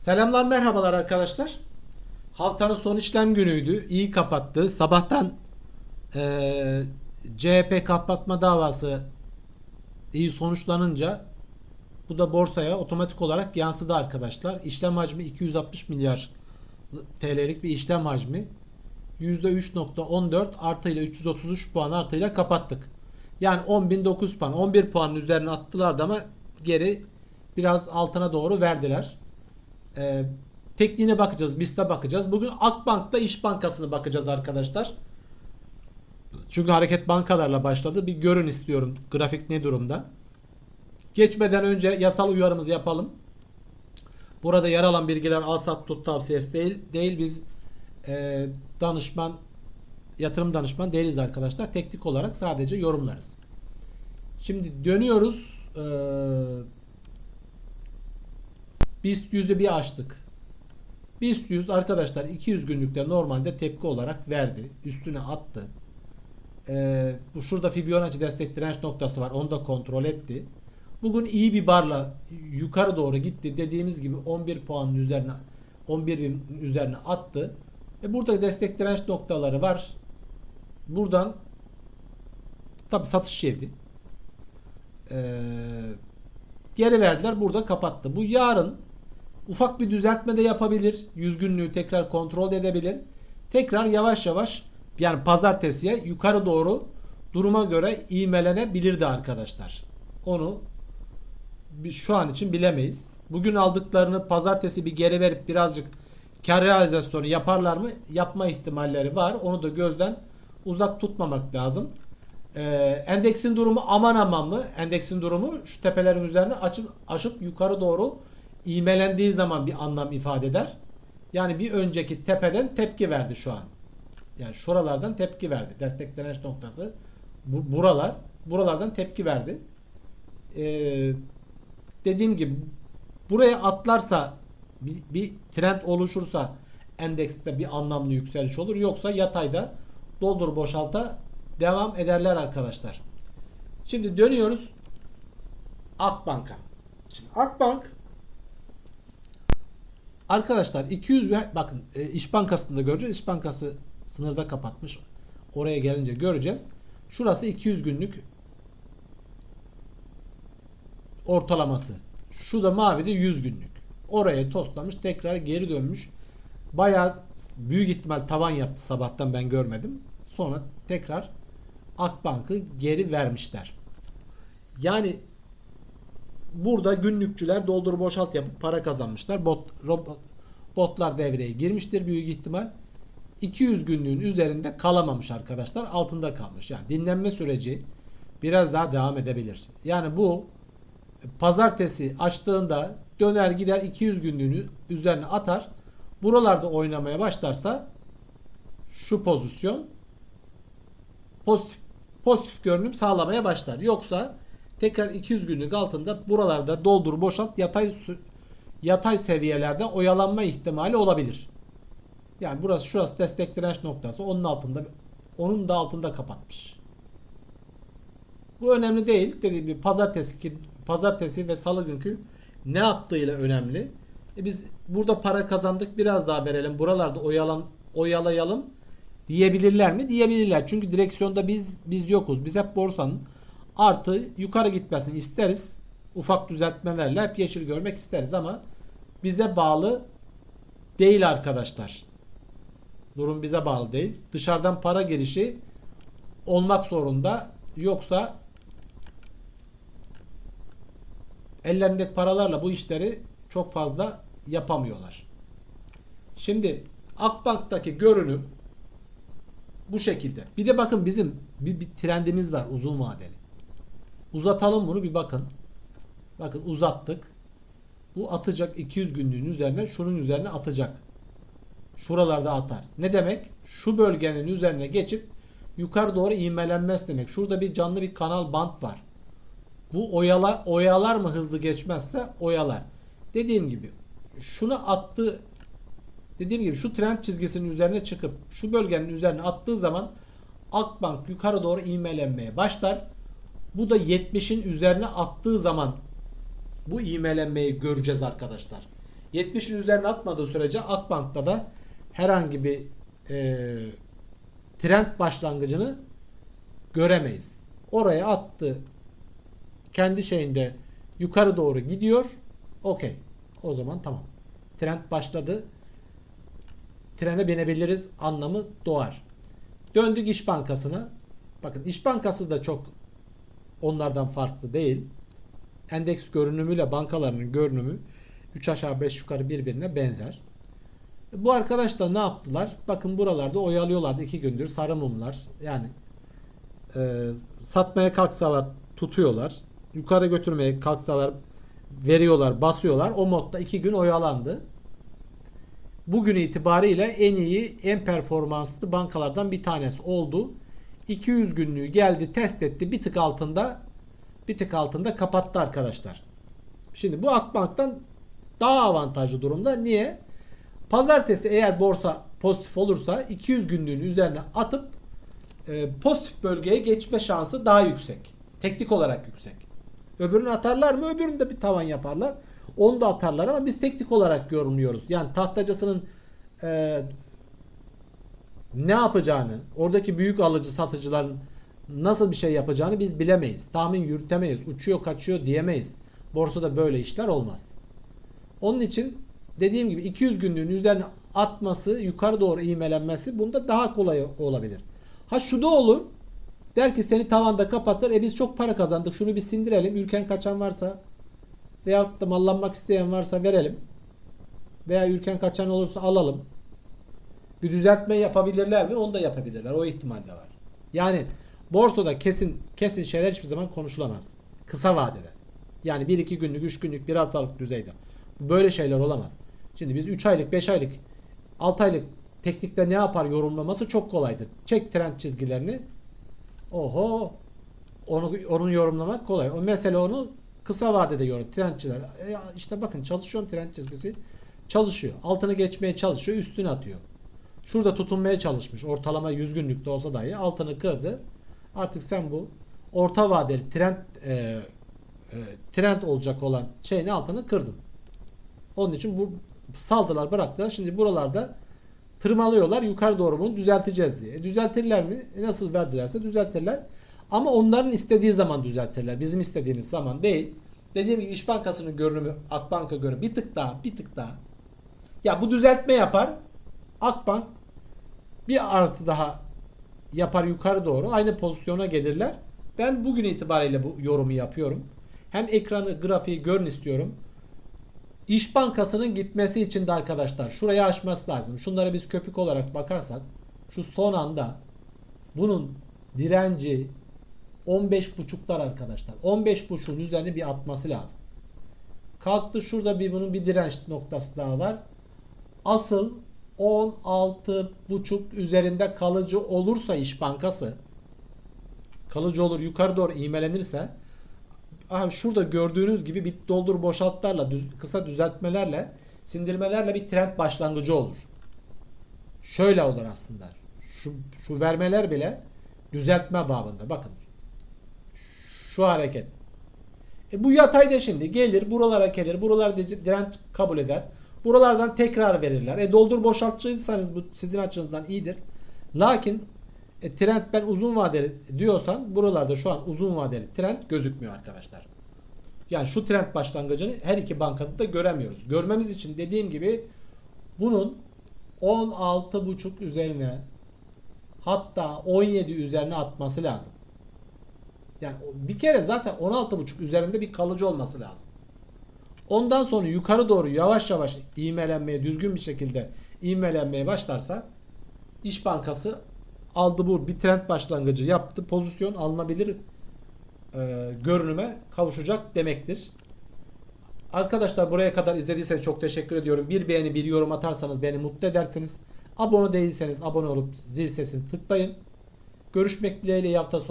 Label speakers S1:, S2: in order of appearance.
S1: Selamlar merhabalar arkadaşlar. Haftanın son işlem günüydü. İyi kapattı. Sabahtan eee, CHP kapatma davası iyi sonuçlanınca bu da borsaya otomatik olarak yansıdı arkadaşlar. İşlem hacmi 260 milyar TL'lik bir işlem hacmi. %3.14 artıyla 333 puan artıyla kapattık. Yani 10.009 puan. 11 puanın üzerine attılardı ama geri biraz altına doğru verdiler. Ee, tekniğine bakacağız, BIST'e bakacağız. Bugün Akbank'ta İş Bankası'nı bakacağız arkadaşlar. Çünkü hareket bankalarla başladı. Bir görün istiyorum grafik ne durumda. Geçmeden önce yasal uyarımızı yapalım. Burada yer alan bilgiler al sat tut tavsiyesi değil. Değil biz e, danışman yatırım danışman değiliz arkadaşlar. Teknik olarak sadece yorumlarız. Şimdi dönüyoruz. Ee, BIST yüzü bir açtık. BIST 100 arkadaşlar 200 günlükte normalde tepki olarak verdi. Üstüne attı. Ee, bu şurada Fibonacci destek direnç noktası var. Onu da kontrol etti. Bugün iyi bir barla yukarı doğru gitti. Dediğimiz gibi 11 puanın üzerine 11 bin üzerine attı. Ve burada destek direnç noktaları var. Buradan tabi satış yedi. Ee, geri verdiler. Burada kapattı. Bu yarın ufak bir düzeltme de yapabilir. 100 günlüğü tekrar kontrol edebilir. Tekrar yavaş yavaş yani pazartesiye yukarı doğru duruma göre ivmelenebilirdi arkadaşlar. Onu şu an için bilemeyiz. Bugün aldıklarını pazartesi bir geri verip birazcık kar realizasyonu yaparlar mı? Yapma ihtimalleri var. Onu da gözden uzak tutmamak lazım. Ee, endeksin durumu aman aman mı? Endeksin durumu şu tepelerin üzerine açıp, aşıp yukarı doğru ivmelendiği zaman bir anlam ifade eder. Yani bir önceki tepeden tepki verdi şu an. Yani şuralardan tepki verdi. Destek direnç noktası. Bu, buralar. Buralardan tepki verdi. Ee, dediğim gibi buraya atlarsa bir, bir trend oluşursa endekste bir anlamlı yükseliş olur. Yoksa yatayda doldur boşalta devam ederler arkadaşlar. Şimdi dönüyoruz Akbank'a. Şimdi Akbank Arkadaşlar 200 ve- bakın e, İş Bankası'nda göreceğiz. İş Bankası sınırda kapatmış. Oraya gelince göreceğiz. Şurası 200 günlük ortalaması. Şu da mavi de 100 günlük. Oraya toslamış tekrar geri dönmüş. Bayağı büyük ihtimal tavan yaptı sabahtan ben görmedim. Sonra tekrar Akbank'ı geri vermişler. Yani burada günlükçüler doldur boşalt yapıp para kazanmışlar. Bot, robot, botlar devreye girmiştir büyük ihtimal. 200 günlüğün üzerinde kalamamış arkadaşlar. Altında kalmış. Yani dinlenme süreci biraz daha devam edebilir. Yani bu pazartesi açtığında döner gider 200 günlüğünü üzerine atar. Buralarda oynamaya başlarsa şu pozisyon pozitif pozitif görünüm sağlamaya başlar. Yoksa tekrar 200 günlük altında buralarda doldur boşalt yatay yatay seviyelerde oyalanma ihtimali olabilir. Yani burası şurası destek direnç noktası. Onun altında onun da altında kapatmış. Bu önemli değil. Dediğim gibi pazartesi pazartesi ve salı günkü ne yaptığıyla önemli. E biz burada para kazandık biraz daha verelim. Buralarda oyalan oyalayalım diyebilirler mi? Diyebilirler. Çünkü direksiyonda biz biz yokuz. Biz hep borsanın artı yukarı gitmesini isteriz. Ufak düzeltmelerle hep yeşil görmek isteriz ama bize bağlı değil arkadaşlar. Durum bize bağlı değil. Dışarıdan para girişi olmak zorunda. Yoksa ellerindeki paralarla bu işleri çok fazla yapamıyorlar. Şimdi Akbank'taki görünüm bu şekilde. Bir de bakın bizim bir, bir trendimiz var uzun vadeli. Uzatalım bunu bir bakın. Bakın uzattık. Bu atacak 200 günlüğün üzerine şunun üzerine atacak. Şuralarda atar. Ne demek? Şu bölgenin üzerine geçip yukarı doğru ivmelenmez demek. Şurada bir canlı bir kanal bant var. Bu oyala, oyalar mı hızlı geçmezse oyalar. Dediğim gibi şunu attı dediğim gibi şu trend çizgisinin üzerine çıkıp şu bölgenin üzerine attığı zaman Akbank yukarı doğru ivmelenmeye başlar. Bu da 70'in üzerine attığı zaman bu ivmelenmeyi göreceğiz arkadaşlar. 70'in üzerine atmadığı sürece Akbank'ta da herhangi bir e, trend başlangıcını göremeyiz. Oraya attı. Kendi şeyinde yukarı doğru gidiyor. Okey. O zaman tamam. Trend başladı. Trene binebiliriz anlamı doğar. Döndük İş Bankası'na. Bakın İş Bankası da çok onlardan farklı değil. Endeks görünümüyle bankalarının görünümü 3 aşağı 5 yukarı birbirine benzer. Bu arkadaş da ne yaptılar? Bakın buralarda oyalıyorlardı iki gündür sarı mumlar. Yani e, satmaya kalksalar tutuyorlar. Yukarı götürmeye kalksalar veriyorlar, basıyorlar. O modda iki gün oyalandı. Bugün itibariyle en iyi, en performanslı bankalardan bir tanesi oldu. 200 günlüğü geldi, test etti. Bir tık altında bir tık altında kapattı arkadaşlar. Şimdi bu Akbank'tan daha avantajlı durumda. Niye? Pazartesi eğer borsa pozitif olursa 200 günlüğün üzerine atıp e, pozitif bölgeye geçme şansı daha yüksek. Teknik olarak yüksek. Öbürünü atarlar mı? Öbürünü de bir tavan yaparlar. Onu da atarlar ama biz teknik olarak yorumluyoruz. Yani tahtacasının e, ne yapacağını, oradaki büyük alıcı satıcıların nasıl bir şey yapacağını biz bilemeyiz. Tahmin yürütemeyiz. Uçuyor kaçıyor diyemeyiz. Borsada böyle işler olmaz. Onun için dediğim gibi 200 günlüğün üzerine atması, yukarı doğru ivmelenmesi bunda daha kolay olabilir. Ha şu da olur. Der ki seni tavanda kapatır. E biz çok para kazandık. Şunu bir sindirelim. Ürken kaçan varsa veyahut da mallanmak isteyen varsa verelim. Veya ürken kaçan olursa alalım. Bir düzeltme yapabilirler mi? Onu da yapabilirler. O ihtimal de var. Yani borsada kesin kesin şeyler hiçbir zaman konuşulamaz. Kısa vadede. Yani 1-2 günlük, 3 günlük, 1 haftalık düzeyde. Böyle şeyler olamaz. Şimdi biz 3 aylık, 5 aylık, 6 aylık teknikte ne yapar yorumlaması çok kolaydır. Çek trend çizgilerini. Oho. Onu onun yorumlamak kolay. O mesele onu kısa vadede yorum. Trendçiler. E, işte bakın çalışıyorum trend çizgisi. Çalışıyor. Altını geçmeye çalışıyor. Üstüne atıyor. Şurada tutunmaya çalışmış. Ortalama 100 günlükte olsa dahi altını kırdı. Artık sen bu orta vadeli trend e, e, trend olacak olan şeyin altını kırdın. Onun için bu saldılar bıraktılar. Şimdi buralarda tırmalıyorlar. Yukarı doğru bunu düzelteceğiz diye. E, düzeltirler mi? E, nasıl verdilerse düzeltirler. Ama onların istediği zaman düzeltirler. Bizim istediğimiz zaman değil. Dediğim gibi İş Bankası'nın görünümü Akbank'a göre bir tık daha bir tık daha. Ya bu düzeltme yapar. Akbank bir artı daha yapar yukarı doğru. Aynı pozisyona gelirler. Ben bugün itibariyle bu yorumu yapıyorum. Hem ekranı, grafiği görün istiyorum. İş Bankası'nın gitmesi için de arkadaşlar şurayı aşması lazım. Şunlara biz köpük olarak bakarsak şu son anda bunun direnci 15.5'lar arkadaşlar. 15.5'un üzerine bir atması lazım. Kalktı şurada bir bunun bir direnç noktası daha var. Asıl 16.5 üzerinde kalıcı olursa İş Bankası kalıcı olur yukarı doğru ivmelenirse aha şurada gördüğünüz gibi bir doldur boşaltlarla düz, kısa düzeltmelerle sindirmelerle bir trend başlangıcı olur. Şöyle olur aslında. Şu, şu vermeler bile düzeltme babında. Bakın. Şu hareket. E bu yatayda şimdi gelir buralara gelir. Buralar direnç kabul eder. Buralardan tekrar verirler. E doldur boşaltçıysanız bu sizin açınızdan iyidir. Lakin e, trend ben uzun vadeli diyorsan buralarda şu an uzun vadeli trend gözükmüyor arkadaşlar. Yani şu trend başlangıcını her iki bankada da göremiyoruz. Görmemiz için dediğim gibi bunun 16.5 üzerine hatta 17 üzerine atması lazım. Yani bir kere zaten 16.5 üzerinde bir kalıcı olması lazım. Ondan sonra yukarı doğru yavaş yavaş ivmelenmeye düzgün bir şekilde ivmelenmeye başlarsa İş Bankası aldı bu bir trend başlangıcı yaptı. Pozisyon alınabilir e, görünüme kavuşacak demektir. Arkadaşlar buraya kadar izlediyseniz çok teşekkür ediyorum. Bir beğeni bir yorum atarsanız beni mutlu edersiniz. Abone değilseniz abone olup zil sesini tıklayın. Görüşmek dileğiyle hafta sonu.